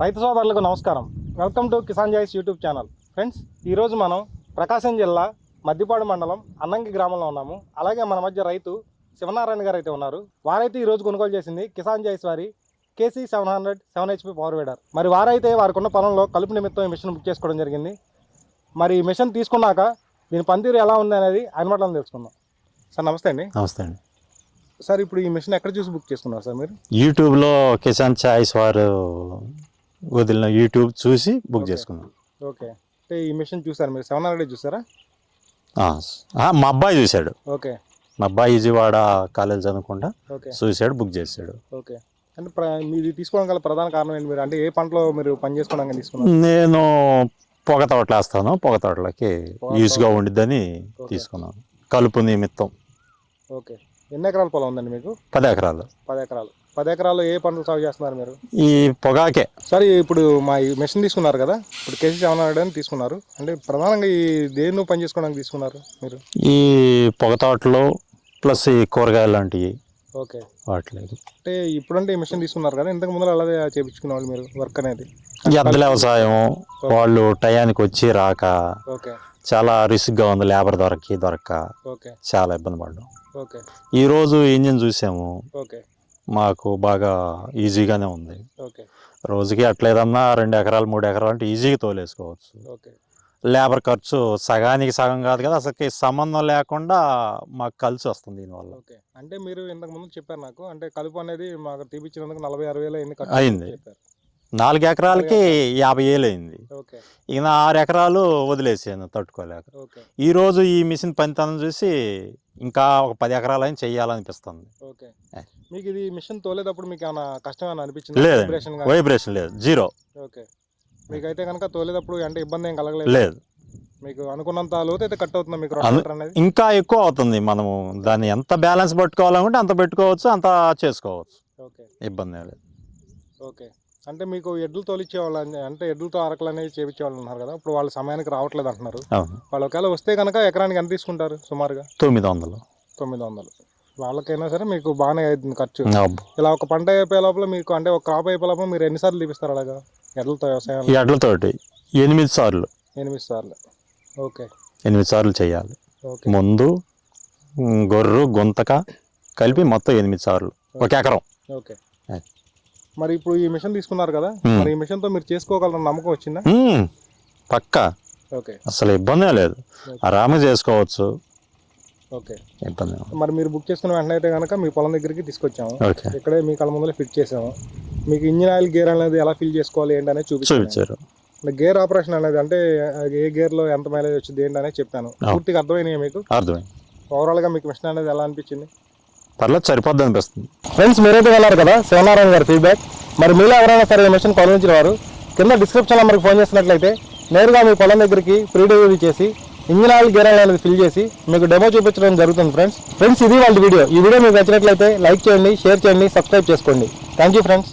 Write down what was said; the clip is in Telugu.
రైతు సోదరులకు నమస్కారం. Welcome to Kisan Joyce YouTube channel. Friends ఈరోజు మనం ప్రకాశం జిల్లా మద్దిపాడు మండలం అన్నంకి గ్రామంలో ఉన్నాము. అలాగే మన మధ్య రైతు శివనారాయణ గారు అయితే ఉన్నారు. వారైతే ఈరోజు కొనుగోలు చేసింది కిసాన్ జాయిస్ వారి KC seven hundred seven HP power weeder. మరి వారైతే వారికి ఉన్న పొలంలో కలుపు నిమిత్తం ఈ మిషన్ బుక్ చేసుకోవడం జరిగింది. మరి ఈ మిషన్ తీసుకున్నాక దీని పనితీరు ఎలా ఉంది అనేది ఆయన మాటలను తెలుసుకుందాం. సార్ నమస్తే అండి. నమస్తే అండి. సార్ ఇప్పుడు ఈ మిషన్ ఎక్కడ చూసి బుక్ చేసుకున్నారు సార్ మీరు? యూట్యూబ్లో కిసాన్ చాయిస్ వారు వదిలిన యూట్యూబ్ చూసి బుక్. చేసుకున్నాం ఓకే. అంటే ఈ మిషన్ చూసారు మీరు? సెవెన్ హండ్రెడ్ చూసారా? మా అబ్బాయి చూశాడు. ఓకే. మా అబ్బాయి విజయవాడ కాలేజ్ చదువుకుంటా ఓకే. చూశాడు బుక్ చేశాడు. ఓకే. అంటే మీది తీసుకోవడం గల ప్రధాన కారణం ఏంటి మీరు? అంటే ఏ పంటలో మీరు పని చేసుకోవడానికి తీసుకున్నారు? నేను పొగ తోటలు వేస్తాను. పొగ తోటలకి యూస్గా ఉండిద్దని. తీసుకున్నాను. కలుపు నిమిత్తం. ఓకే. ఎన్ని ఎకరాల పొలం ఉందండి మీకు? పది ఎకరాలు. పది ఎకరాలు. పది ఎకరాల్లో ఏ పంటలు సాగు చేస్తున్నారు మీరు? ఈ పొగాకే. సరే ఇప్పుడు మా ఈ మెషిన్ తీసుకున్నారు కదా ఇప్పుడు కేసీ సెవెన్ హండ్రెడ్ అని తీసుకున్నారు. అంటే ప్రధానంగా ఈ దేన్ని పని చేసుకోవడానికి తీసుకున్నారు మీరు? ఈ పొగ తోటలు ప్లస్ ఈ కూరగాయలు లాంటివి. ఓకే. వాటిలేదు అంటే ఇప్పుడంటే ఈ మిషన్ తీసుకున్నారు కదా ఇంతకు ముందు అలాగే చేపించుకునే వాళ్ళు మీరు వర్క్ అనేది? ఎద్దుల వ్యవసాయం వాళ్ళు టయానికి వచ్చి రాక ఓకే. చాలా రిస్క్గా ఉంది లేబర్ దొరకి దొరక్క ఓకే. చాలా ఇబ్బంది పడ్డాం. ఓకే. ఈరోజు ఇంజిన్ చూసాము. ఓకే. మాకు బాగా ఈజీగానే ఉంది. ఓకే. రోజుకి అట్లేదన్నా రెండు ఎకరాలు మూడు ఎకరాలు అంటే ఈజీగా తోలేసుకోవచ్చు. ఓకే. లేబర్ ఖర్చు సగానికి సగం కాదు కదా అసలుకి సంబంధం లేకుండా మాకు కలిసి వస్తుంది దీనివల్ల. ఓకే. అంటే మీరు ఇంతకు ముందు చెప్పారు నాకు అంటే కలుపు అనేది మాకు తీపిచ్చినందుకు నలభై అరవై వేలు అయింది అయింది. నాలుగు ఎకరాలకి యాభై ఏళ్ళు అయింది. ఇక నా ఆరు ఎకరాలు వదిలేసాను తట్టుకోలేక. ఈరోజు ఈ మిషన్ పనితనం చూసి ఇంకా ఒక పది ఎకరాలని ఏ. మీకు ఇది మిషన్ తోలేటప్పుడు మీకు ఏమైనా కష్టం అనిపించింది? లేదు వైబ్రేషన్ లేదు. Zero okay. మీకైతే కనుక తోలేటప్పుడు అంటే ఇబ్బంది ఏం కలగలేదు? లేదు. మీకు అనుకున్నంత లోతు అయితే కట్ అవుతుంది మీకు అనేది? ఇంకా ఎక్కువ అవుతుంది. మనము దాన్ని ఎంత బ్యాలెన్స్ పట్టుకోవాలనుకుంటే అంత పెట్టుకోవచ్చు అంత చేసుకోవచ్చు. ఓకే. ఇబ్బంది లేదు. ఓకే. అంటే మీకు ఎడ్లు తోలిచ్చే వాళ్ళు అని- అంటే ఎడ్లతో అరకలు అనేవి చేపించే వాళ్ళు ఉన్నారు కదా ఇప్పుడు వాళ్ళు సమయానికి రావట్లేదు అంటున్నారు. వాళ్ళు ఒకవేళ వస్తే కనుక ఎకరానికి ఎంత తీసుకుంటారు సుమారుగా? తొమ్మిది వందలు. తొమ్మిది వందలు. వాళ్ళకైనా సరే మీకు బాగానే అవుతుంది ఖర్చు. ఇలా ఒక పంట అయిపోయే లోపల మీకు అంటే ఒక క్రాప్ అయిపోయే లోపల మీరు ఎన్నిసార్లు తీపిస్తారు అలాగా? ఎడ్లతో వ్యవసాయం ఈ ఎడ్లతోటి ఎనిమిది సార్లు. ఎనిమిది సార్లు. ఓకే. ఎనిమిది సార్లు చేయాలి. ఓకే. ముందు గొర్రు గుంతక కలిపి మొత్తం ఎనిమిది సార్లు. ఒక ఎకరం. ఓకే. మరి ఇప్పుడు ఈ మిషన్ తీసుకున్నారు కదా. మరి ఈ మిషన్తో మీరు చేసుకోగలరన్న నమ్మకం వచ్చిందా? పక్కా. ఓకే. అసలు ఇబ్బందే లేదు. ఆరామ చేసుకోవచ్చు. ఓకే. ఇబ్బంది. మరి మీరు బుక్ చేసుకున్న వెంటనే అయితే కనుక మీ పొలం దగ్గరికి తీసుకొచ్చాము. ఇక్కడే మీ కళ్ళ ముందర ఫిట్ చేసాము. మీకు ఇంజిన్ ఆయిల్ గేర్ అనేది ఎలా ఫిల్ చేసుకోవాలి ఏంటి అనేది చూపించారు. గేర్ ఆపరేషన్ అనేది అంటే ఏ గేర్లో ఎంత మైలేజ్ వచ్చింది ఏంటి అనేది చెప్పాను. పూర్తిగా అర్థమైనాయి మీకు? అర్థమైంది. ఓవరాల్గా మీకు మిషన్ అనేది ఎలా అనిపించింది? పర్లేదు సరిపోద్ది అనిపిస్తుంది. ఫ్రెండ్స్ మీరైతే వెళ్ళారు కదా? శివనారాయణ గారి ఫీడ్బ్యాక్ మరి మీలో ఎవరైనా సరే ఈ మిషన్ కొనుగోలు వారు కింద డిస్క్రిప్షన్లో మనకు ఫోన్ చేసినట్లయితే నేరుగా మీ పొలం దగ్గరికి ఫ్రీ డెలివరీ చేసి ఇంజిన్ ఆయిల్ గేర్ ఆయిల్ అనేది ఫిల్ చేసి మీకు డెమో చూపించడం జరుగుతుంది ఫ్రెండ్స్ ఫ్రెండ్స్ ఇది వాళ్ళ వీడియో ఈ వీడియో మీకు నచ్చినట్లయితే లైక్ చేయండి షేర్ చేయండి సబ్స్క్రైబ్ చేసుకోండి. Thank you friends